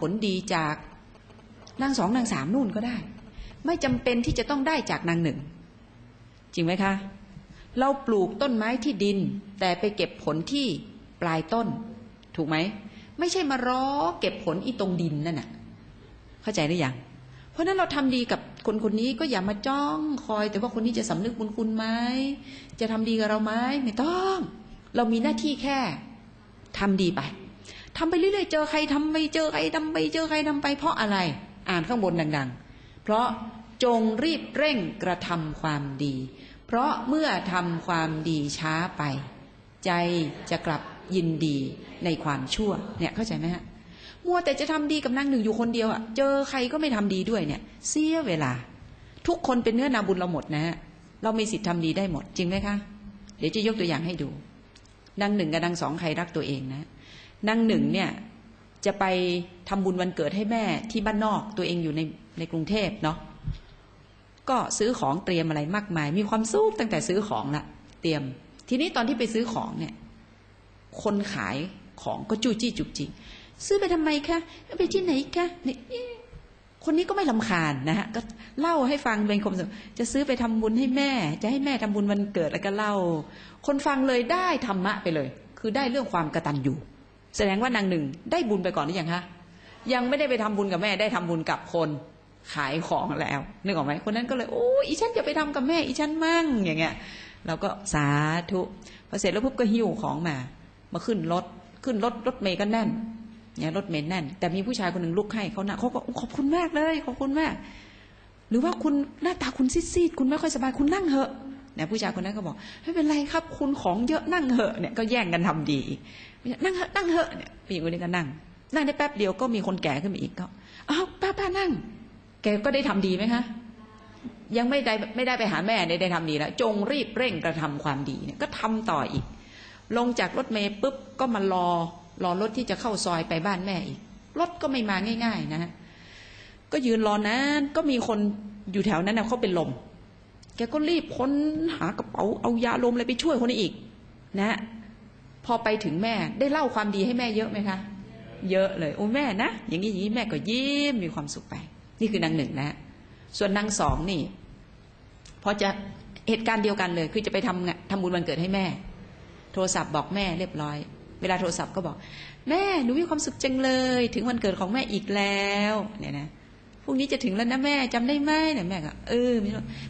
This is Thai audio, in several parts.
ผลดีจากนางสองนางสามนู่นก็ได้ ไม่จำเป็นที่จะต้องได้จากนางหนึ่ง จริงไหมคะ เราปลูกต้นไม้ที่ดิน แต่ไปเก็บผลที่ปลายต้น ถูกไหม ไม่ใช่มารอเก็บผลอีตรงดินนั่นน่ะ เข้าใจหรือยังเพราะนั้นเราทำดีกับคนคนนี้ก็อย่ามาจ้องคอย แต่ว่าคนนี้จะสำนึกบุญคุณไหมจะทำดีกับเราไหมไม่ต้อง เรามีหน้าที่แค่ทำดีไป ทำไปเรื่อยๆเจอใครทำไปเจอใครทำไปเจอใครทำไป เพราะอะไร อ่านข้างบนดัง ๆ เพราะจงรีบเร่งกระทำความดี เพราะเมื่อทำความดีช้าไป ใจจะกลับยินดีในความชั่ว เนี่ยเข้าใจไหมฮะมัวแต่จะทำดีกับนางหนึ่งอยู่คนเดียวอะเจอใครก็ไม่ทำดีด้วยเนี่ย เสียเวลา ทุกคนเป็นเนื้อนาบุญเราหมดนะฮะเรามีสิทธิ์ทำดีได้หมดจริงไหมคะ เดี๋ยวจะยกตัวอย่างให้ดูนางหนึ่งกับนางสองใครรักตัวเองนะ นางหนึ่งเนี่ยจะไปทำบุญวันเกิดให้แม่ที่บ้านนอกตัวเองอยู่ในในกรุงเทพเนาะก็ซื้อของเตรียมอะไรมากมาย มีความสุขตั้งแต่ซื้อของละเตรียม ทีนี้ตอนที่ไปซื้อของเนี่ย คนขายของก็จู้จี้จุกจิกซื้อไปทำไมคะไปที่ไหนคะนี่คนนี้ก็ไม่ลำคาญนะฮะก็เล่าให้ฟังเป็นคมสุขจะซื้อไปทำบุญให้แม่ จะให้แม่ทำบุญวันเกิดแล้วก็เล่า คนฟังเลยได้ธรรมะไปเลย คือได้เรื่องความกระตันอยู่ แสดงว่านางหนึ่งได้บุญไปก่อนหรือยังคะยังไม่ได้ไปทำบุญกับแม่ได้ทำบุญกับคนขายของแล้วนึกออกไหมคนนั้นก็เลย โอ้อีฉันจะไปทำกับแม่อีฉันมั่งอย่างเงี้ยเราก็สาธุพอเสร็จแล้วปุ๊บก็หิ้วของมา มาขึ้นรถขึ้นรถรถเมย์ก็แน่นเนี่ยรถเมย์แน่น แต่มีผู้ชายคนหนึ่งลุกให้เขานะเขาก็ขอบคุณมากเลยขอบคุณมาก หรือว่าคุณหน้าตาคุณซีดๆคุณไม่ค่อยสบายคุณนั่งเหอะ นี่ยผู้ชายคนนั้นก็บอกไม่เป็นไรครับ คุณของเยอะนั่งเหอะเนี่ยก็แย่งกันทำดีนั่งเหอะนั่งเหอะเนี่ยผู้หญิงคนนี้ก็นั่ง นั่งได้แป๊บเดียวก็มีคนแก่ขึ้นมาอีกก็อ้าวป้าป้านั่ง แกก็ได้ทำดีไหมคะยังไม่ได้ไม่ได้ไปหาแม่ได้ได้ทำดีแล้วจงรีบเร่งกระทำความดีเนี่ยก็ทำต่ออีก ลงจากรถเมย์ปุ๊บก็มารอรอรถที่จะเข้าซอยไปบ้านแม่อีกรถก็ไม่มาง่าย ๆ นะฮะก็ยืนรอนานก็มีคนอยู่แถวนั้นนะเขาเป็นลม แกก็รีบค้นหากระเป๋าเอายาลมอะไรไปช่วยคนนี้อีก นะ พอไปถึงแม่ได้เล่าความดีให้แม่เยอะไหมคะ เยอะเลยโอ้แม่นะอย่างนี้อย่างนี้แม่ก็ยิ้มมีความสุขไป นี่คือนางหนึ่งนะ ส่วนนางสองนี่พอจะเหตุการณ์เดียวกันเลย คือจะไปทำทำบุญวันเกิดให้แม่ โทรศัพท์บอกแม่เรียบร้อย เวลาโทรศัพท์ก็บอก แม่หนูมีความสุขจังเลย ถึงวันเกิดของแม่อีกแล้ว เนี่ยนะ พรุ่งนี้จะถึงแล้วนะแม่จำได้ไหมเนี่ยแม่ก็เออ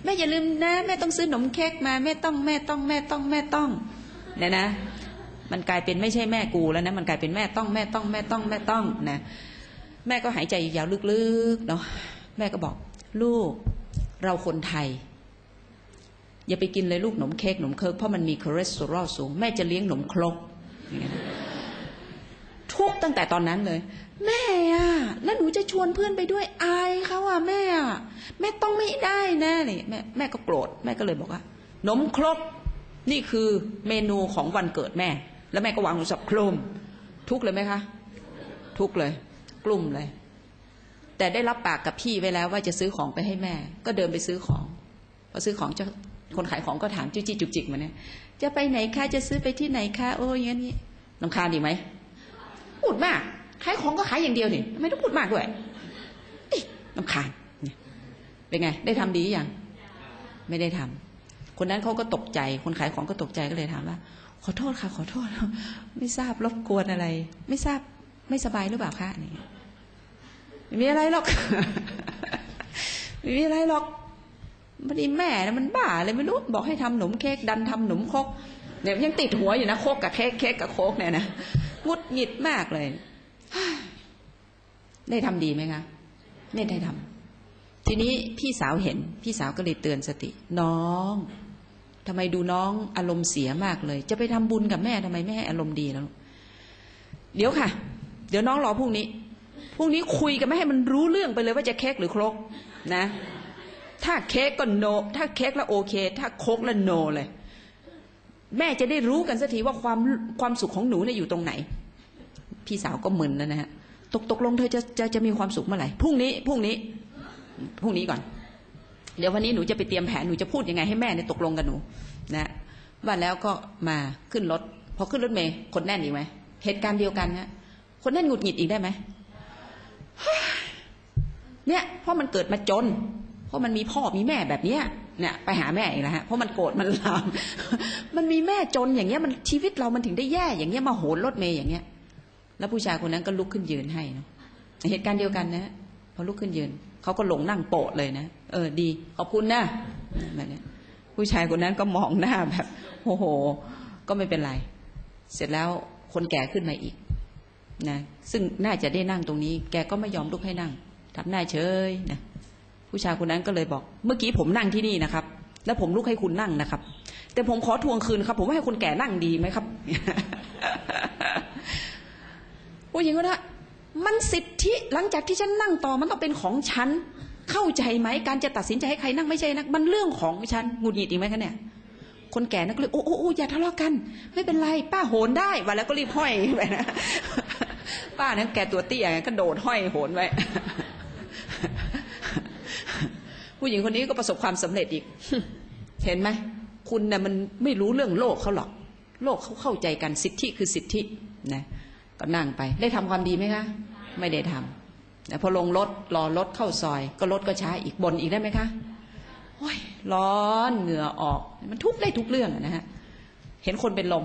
แม่อย่าลืมนะ แม่ต้องซื้อขนมเค้กมาแม่ต้องแม่ต้องแม่ต้องแม่ต้องเนี่ยนะ มันกลายเป็นไม่ใช่แม่กูแล้วนะมันกลายเป็นแม่ต้องแม่ต้องแม่ต้องแม่ต้องนะแม่ก็หายใจยาวลึกๆเนาะแม่ก็บอก ลูกเราคนไทย อย่าไปกินเลยลูกขนมเค้กขนมเคิร์กเพราะมันมีคอเลสเตอรอลสูง แม่จะเลี้ยงขนมครกทุกตั้งแต่ตอนนั้นเลย แม่อะ แล้วหนูจะชวนเพื่อนไปด้วยอายเขาอะแม่อะแม่ต้องไม่ได้แน่เลยแม่แม่ก็โกรธแม่ก็เลยบอกว่าขนมครกนี่คือเมนูของวันเกิดแม่ แล้วแม่ก็วางลงสับโครมทุกเลยไหมคะ ทุกเลย กลุ่มเลย แต่ได้รับปากกับพี่ไว้แล้วว่าจะซื้อของไปให้แม่ ก็เดินไปซื้อของพอซื้อของเจะคนขายของก็ถามจุจิจุกจิกมาเนี่ยจะไปไหนคะจะซื้อไปที่ไหนคะโอ้ยงี้นี้ลำคาดีไหมพูดมาก ขายของก็ขายอย่างเดียวนี่ไม่ต้องพูดมากด้วยลำคาญเนี่ยเป็นไง ได้ทำดียังไม่ได้ทำคนนั้นเขาก็ตกใจ คนขายของก็ตกใจก็เลยถามว่า ขอโทษค่ะ ขอโทษ ไม่ทราบรบกวนอะไร ไม่ทราบไม่สบายหรือเปล่าคะนี่ไม่มีอะไรหรอกไม่มีอะไรหรอกมันดีแม่นะมันบ้าเลยไม่รู้บอกให้ทำหนมเค้กดันทำหนมคกเนี่ยยังติดหัวอยู่นะโคกกับเค้กเค้กกับโคกเนี่ยนะงุดหงิดมากเลย ได้ทำดีไหมคะ ไม่ได้ทำทีนี้พี่สาวเห็น พี่สาวก็เลยเตือนสติ น้องทำไมดูน้องอารมณ์เสียมากเลย จะไปทำบุญกับแม่ทำไมไม่ให้อารมณ์ดีแล้ว เดี๋ยวค่ะ เดี๋ยวน้องรอพรุ่งนี้พรุ่งนี้คุยกันไม่ให้มันรู้เรื่องไปเลยว่าจะเค้กหรือครกนะ ถ้าเค้กก็โน ถ้าเค้กแล้วโอเค ถ้าโคกแล้วโนเลย แม่จะได้รู้กันสักทีว่าความความสุขของหนูเนี่ยอยู่ตรงไหน พี่สาวก็มึนแล้วนะฮะตกตกลงเธอจะจะจะมีความสุขเมื่อไหร่พรุ่งนี้พรุ่งนี้พรุ่งนี้ก่อน เดี๋ยววันนี้หนูจะไปเตรียมแผนหนูจะพูดยังไงให้แม่เนี่ยตกลงกับหนู นะว่าแล้วก็มาขึ้นรถพอขึ้นรถเมย์คนแน่นอีกไหมเหตุการณ์เดียวกันฮะคนแน่นหงุดหงิดอีกได้ไหมเนี่ยเพราะมันเกิดมาจน เพราะมันมีพ่อมีแม่แบบเนี้ยเนี่ยไปหาแม่อีกแล้วฮะเพราะมันโกรธมันลาม มันมีแม่จนอย่างเงี้ยมันชีวิตเรามันถึงได้แย่อย่างเงี้ยมาโหนรถเมย์อย่างเงี้ย แล้วผู้ชายคนนั้นก็ลุกขึ้นยืนให้เนาะเหตุการณ์เดียวกันนะพอลุกขึ้นยืนเขาก็หลงนั่งโปะเลยนะเออดีขอบคุณนะแบบนี้ผู้ชายคนนั้นก็มองหน้าแบบโอ้โห ก็ไม่เป็นไร เสร็จแล้วคนแก่ขึ้นมาอีกนะซึ่งน่าจะได้นั่งตรงนี้ แกก็ไม่ยอมลุกให้นั่งทำหน้าเฉยนะผู้ชายคนนั้นก็เลยบอก เมื่อกี้ผมนั่งที่นี่นะครับ แล้วผมลุกให้คุณนั่งนะครับ แต่ผมขอทวงคืนครับ ผมว่าให้คนแก่นั่งดีไหมครับ ผู้หญิงก็นะมันสิทธิหลังจากที่ฉันนั่งต่อมันต้องเป็นของฉัน เข้าใจไหมการจะตัดสินใจให้ใครนั่งไม่ใช่นะมันเรื่องของฉันหงุดหงิดอีกไหมคะเนี่ย คนแก่นักเลยโอ้โอ้อย่าทะเลาะกัน ไม่เป็นไร ป้าโหนได้วันแล้วก็รีบห้อยไปนะป้านั้นแกตัวเตี้ยไงก็โดดห้อยโหนไว้ผู้หญิงคนนี้ก็ประสบความสำเร็จอีก เห็นไหมคุณน่ะมันไม่รู้เรื่องโลกเขาหรอก โลกเขาเข้าใจกันสิทธิคือสิทธินะ ก็นั่งไป ได้ทำความดีไหมคะ ไม่ได้ทำแต่พอลงรถรอรถเข้าซอย ก็รถก็ช้าอีกบนอีกได้ไหมคะโอ้ยร้อนเหงื่อออก มันทุกได้ทุกเรื่องนะฮะเห็นคนเป็นลม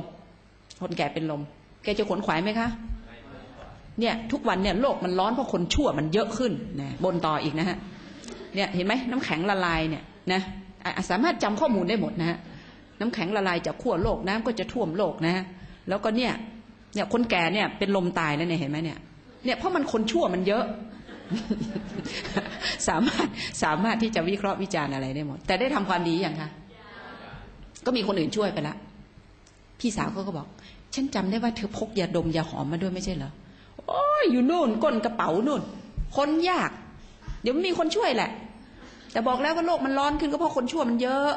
คนแก่เป็นลม แกจะขนขวายไหมคะเนี่ยทุกวันเนี่ยโลกมันร้อนเพราะคนชั่วมันเยอะขึ้นนะบนต่ออีกนะฮะเนี่ยเห็นไหมน้ำแข็งละลายเนี่ยนะสามารถจำข้อมูลได้หมดนะฮะน้ำแข็งละลายจากขั้วโลกน้ำก็จะท่วมโลกนะฮะแล้วก็เนี่ย เนี่ยคนแก่เนี่ยเป็นลมตายแล้วเนี่ยเห็นไหมเนี่ยเนี่ยเพราะมันคนชั่วมันเยอะ สามารถสามารถที่จะวิเคราะห์วิจารณ์อะไรได้หมด แต่ได้ทำความดีอย่างคะก็มีคนอื่นช่วยไปละพี่สาวเขาก็บอก ฉันจำได้ว่าเธอพกยาดมยาหอมมาด้วยไม่ใช่เหรอโอ้ยอยู่นู่นก้นกระเป๋านู่น คนยาก เดี๋ยวมีคนช่วยแหละ แต่บอกแล้วว่าโลกมันร้อนขึ้นก็เพราะคนชั่วมันเยอะ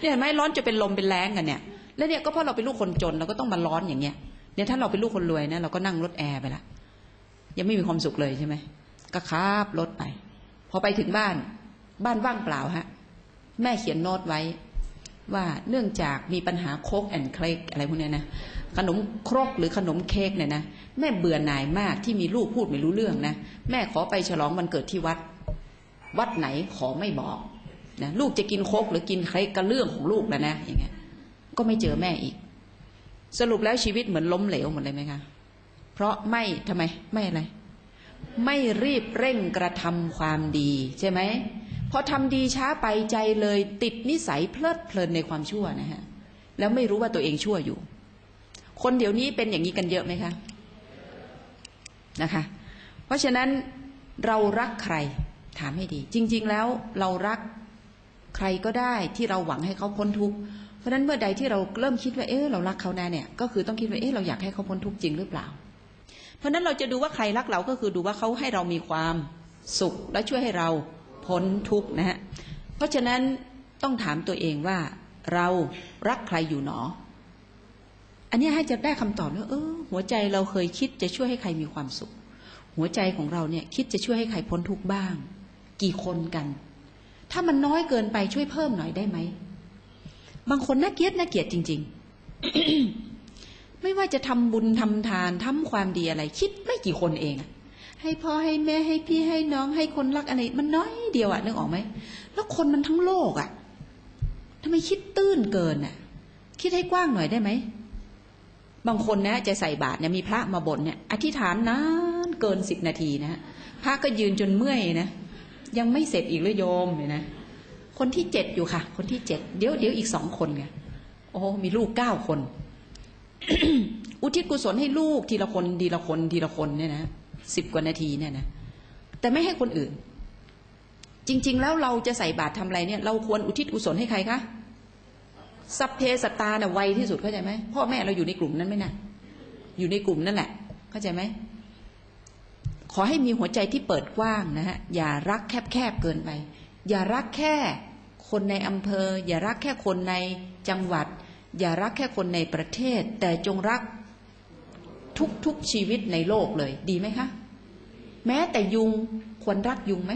เนี่ยเห็นไหมร้อนจะเป็นลมเป็นแรงกันเนี่ย แล้วเนี่ยก็เพราะเราเป็นลูกคนจนเราก็ต้องมาร้อนอย่างเงี้ยเนี่ยถ้าเราเป็นลูกคนรวยนะเราก็นั่งรถแอร์ไปละยังไม่มีความสุขเลยใช่ไหมก็ขับรถไป พอไปถึงบ้าน บ้านว่างเปล่าฮะ แม่เขียนโน้ตไว้ ว่าเนื่องจากมีปัญหาโคกแอนเคกอะไรพวกเนี้ยนะขนมครกหรือขนมเค้กเนี่ยนะแม่เบื่อหน่ายมากที่มีลูกพูดไม่รู้เรื่องนะแม่ขอไปฉลองวันเกิดที่วัด วัดไหนขอไม่บอกนะลูกจะกินโคกหรือกินเค้กก็เรื่องของลูกแล้วนะอย่างเงี้ย ก็ไม่เจอแม่อีก สรุปแล้วชีวิตเหมือนล้มเหลวหมดเลยไหมคะเพราะไม่ทำไมไม่อะไร ไม่รีบเร่งกระทำความดีใช่ไหมพอทำดีช้าไปใจเลยติดนิสัยเพลิดเพลินในความชั่วนะฮะแล้วไม่รู้ว่าตัวเองชั่วอยู่ คนเดี๋ยวนี้เป็นอย่างนี้กันเยอะไหมคะนะคะ เพราะฉะนั้นเรารักใครถามให้ดี จริง ๆ แล้วเรารักใครก็ได้ที่เราหวังให้เขาพ้นทุกข์ เพราะฉะนั้นเมื่อใดที่เราเริ่มคิดว่าเออเรารักเขาแน่เนี่ย ก็คือต้องคิดว่าเออเราอยากให้เขาพ้นทุกข์จริงหรือเปล่า เพราะนั้นเราจะดูว่าใครรักเราก็คือดูว่าเขาให้เรามีความสุขและช่วยให้เราพ้นทุกข์นะฮะเพราะฉะนั้นต้องถามตัวเองว่าเรารักใครอยู่หนอ อันนี้ให้จะได้คำตอบว่าเออ หัวใจเราเคยคิดจะช่วยให้ใครมีความสุข หัวใจของเราเนี่ยคิดจะช่วยให้ใครพ้นทุกข์บ้าง กี่คนกัน ถ้ามันน้อยเกินไปช่วยเพิ่มหน่อยได้ไหม บางคนน่าเกลียดน่าเกลียดจริง ๆ ไม่ว่าจะทำบุญทำทานทำความดีอะไร คิดไม่กี่คนเองให้พ่อให้แม่ให้พี่ให้น้องให้คนรักอะไร มันน้อยเดียวอะนึกออกไหมแล้วคนมันทั้งโลกอะทำไมคิดตื้นเกินอะคิดให้กว้างหน่อยได้ไหมบางคนนะจะใส่บาตรเนี่ยมีพระมาบ่นเนี่ยอธิษฐานนานเกินสิบนาทีนะพระก็ยืนจนเมื่อยนะยังไม่เสร็จอีกเลยโยมเนี่ยนะ คนที่เจ็ดอยู่ค่ะ คนที่เจ็ดเดี๋ยวเดี๋ยวอีกสองคนไงโอ้มีลูกเก้าคน อุทิศกุศลให้ลูกทีละคนทีละคนทีละคนเนี่ยนะสิบกว่านาทีเนี่ยนะแต่ไม่ให้คนอื่น จริง ๆ แล้วเราจะใส่บาตรทำอะไรเนี่ย เราควรอุทิศกุศลให้ใครคะสัพเพสตาเนี่ยไวที่สุดเข้าใจไหมพ่อแม่เราอยู่ในกลุ่มนั้นไหมนะอยู่ในกลุ่มนั่นแหละ เข้าใจไหมขอให้มีหัวใจที่เปิดกว้างนะฮะอย่ารักแคบๆเกินไป อย่ารักแค่ คนในอำเภอ อย่ารักแค่คนในจังหวัด อย่ารักแค่คนในประเทศ แต่จงรักทุกๆชีวิตในโลกเลย ดีไหมคะ แม้แต่ยุงควรรักยุงไหม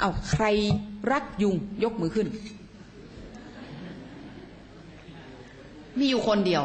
เอาใครรักยุงยกมือขึ้น มีอยู่คนเดียว